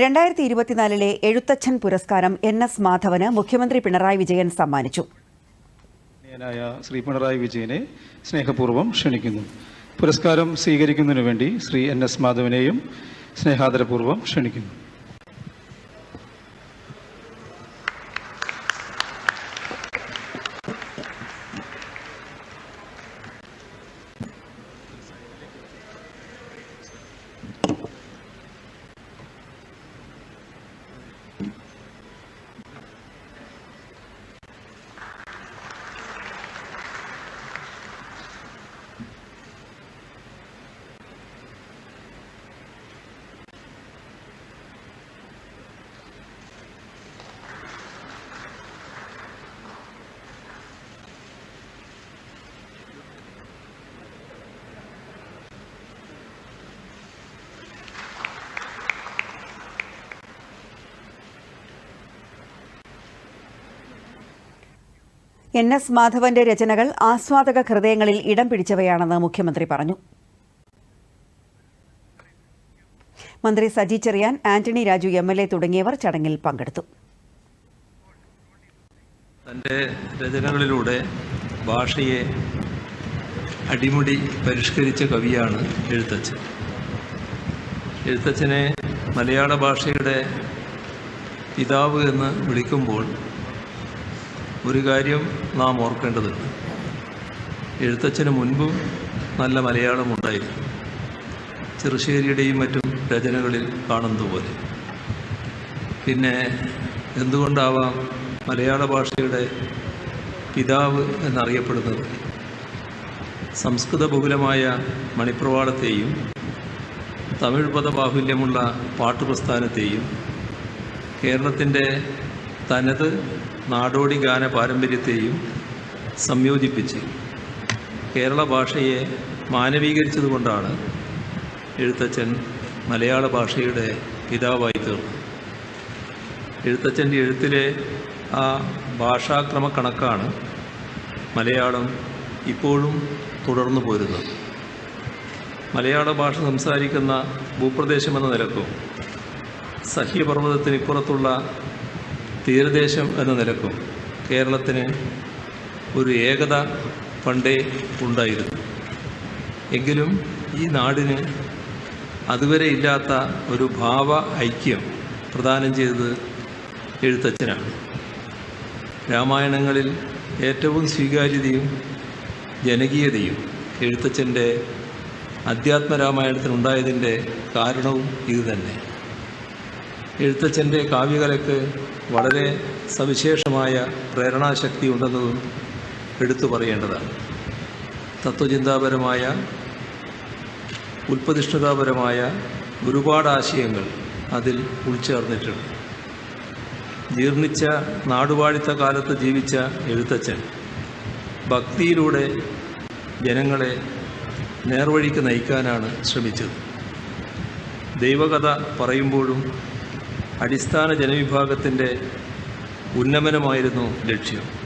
രണ്ടായിരത്തി ഇരുപത്തിനാലിലെ എഴുത്തച്ഛൻ പുരസ്കാരം എൻ എസ് മാധവന് മുഖ്യമന്ത്രി പിണറായി വിജയൻ സമ്മാനിച്ചു. ശ്രീ പിണറായി വിജയനെ സ്നേഹപൂർവം ക്ഷണിക്കുന്നു. പുരസ്കാരം സ്വീകരിക്കുന്നതിനു വേണ്ടി ശ്രീ എൻ എസ് മാധവനെയും സ്നേഹാദരപൂർവം ക്ഷണിക്കുന്നു. എൻ എസ് മാധവന്റെ രചനകൾ ആസ്വാദക ഹൃദയങ്ങളിൽ ഇടം പിടിച്ചവയാണെന്ന് മുഖ്യമന്ത്രി പറഞ്ഞു. മന്ത്രി Saji Cherian Antony Raju M L A തുടങ്ങിയവർ ചടങ്ങിൽ പങ്കെടുത്തു. തന്റെ രചനകളിലൂടെ ഭാഷയെ അടിമുടി പരിഷ്കരിച്ച കവിയാണ് എഴുത്തച്ഛൻ. എഴുത്തച്ഛനെ മലയാള ഭാഷയുടെ പിതാവ് എന്ന് വിളിക്കുമ്പോൾ ഒരു കാര്യം നാം ഓർക്കേണ്ടതുണ്ട് എഴുത്തച്ഛന് മുൻപും നല്ല മലയാളം മലയാളമുണ്ടായിരുന്നു ചെറുശ്ശേരിയുടെയും മറ്റും രചനകളിൽ കാണുന്നതുപോലെ പിന്നെ എന്തുകൊണ്ടാവാം മലയാള ഭാഷയുടെ പിതാവ് എന്നറിയപ്പെടുന്നത്? സംസ്കൃത ബഹുലമായ മണിപ്രവാളത്തെയും തമിഴ് പദബാഹുല്യമുള്ള പാട്ടുപ്രസ്ഥാനത്തെയും കേരളത്തിന്റെ തനത് നാടോടി ഗാന പാരമ്പര്യത്തെയും സംയോജിപ്പിച്ച് കേരള ഭാഷയെ മാനവീകരിച്ചതുകൊണ്ടാണ് എഴുത്തച്ഛൻ മലയാള ഭാഷയുടെ പിതാവായി തീർന്നത്. എഴുത്തച്ഛന്റെ എഴുത്തിലെ ആ ഭാഷാക്രമ കണക്കാണ് മലയാളം ഇപ്പോഴും തുടർന്നു പോരുന്നത്. മലയാള ഭാഷ സംസാരിക്കുന്ന ഭൂപ്രദേശമെന്ന നിലക്കും സഹ്യപർവതത്തിനിപ്പുറത്തുള്ള തീരദേശം എന്ന നിലക്കും കേരളത്തിന് ഒരു ഏകത പണ്ടേ ഉണ്ടായിരുന്നു. എങ്കിലും ഈ നാടിന് അതുവരെ ഇല്ലാത്ത ഒരു ഭാവ ഐക്യം പ്രദാനം ചെയ്തത് എഴുത്തച്ഛനാണ്. രാമായണങ്ങളിൽ ഏറ്റവും സ്വീകാര്യതയും ജനകീയതയും എഴുത്തച്ഛന്റെ അധ്യാത്മരാമായണത്തിനുണ്ടായതിന്റെ കാരണവും ഇതുതന്നെ. എഴുത്തച്ഛന്റെ കാവ്യകലയ്ക്ക് വളരെ സവിശേഷമായ പ്രേരണാശക്തി ഉണ്ടെന്നതും എടുത്തു പറയേണ്ടതാണ്. തത്വചിന്താപരമായ ഉൽപ്പതിഷ്ഠതാപരമായ ഒരുപാട് ആശയങ്ങൾ അതിൽ ഉൾച്ചേർന്നിട്ടുണ്ട്. ജീർണിച്ച നാടുവാഴിത്ത കാലത്ത് ജീവിച്ച എഴുത്തച്ഛൻ ഭക്തിയിലൂടെ ജനങ്ങളെ നേർവഴിക്ക് നയിക്കാനാണ് ശ്രമിച്ചത്. ദൈവകഥ പറയുമ്പോഴും അടിസ്ഥാന ജനവിഭാഗത്തിന്റെ ഉന്നമനമായിരുന്നു ലക്ഷ്യം.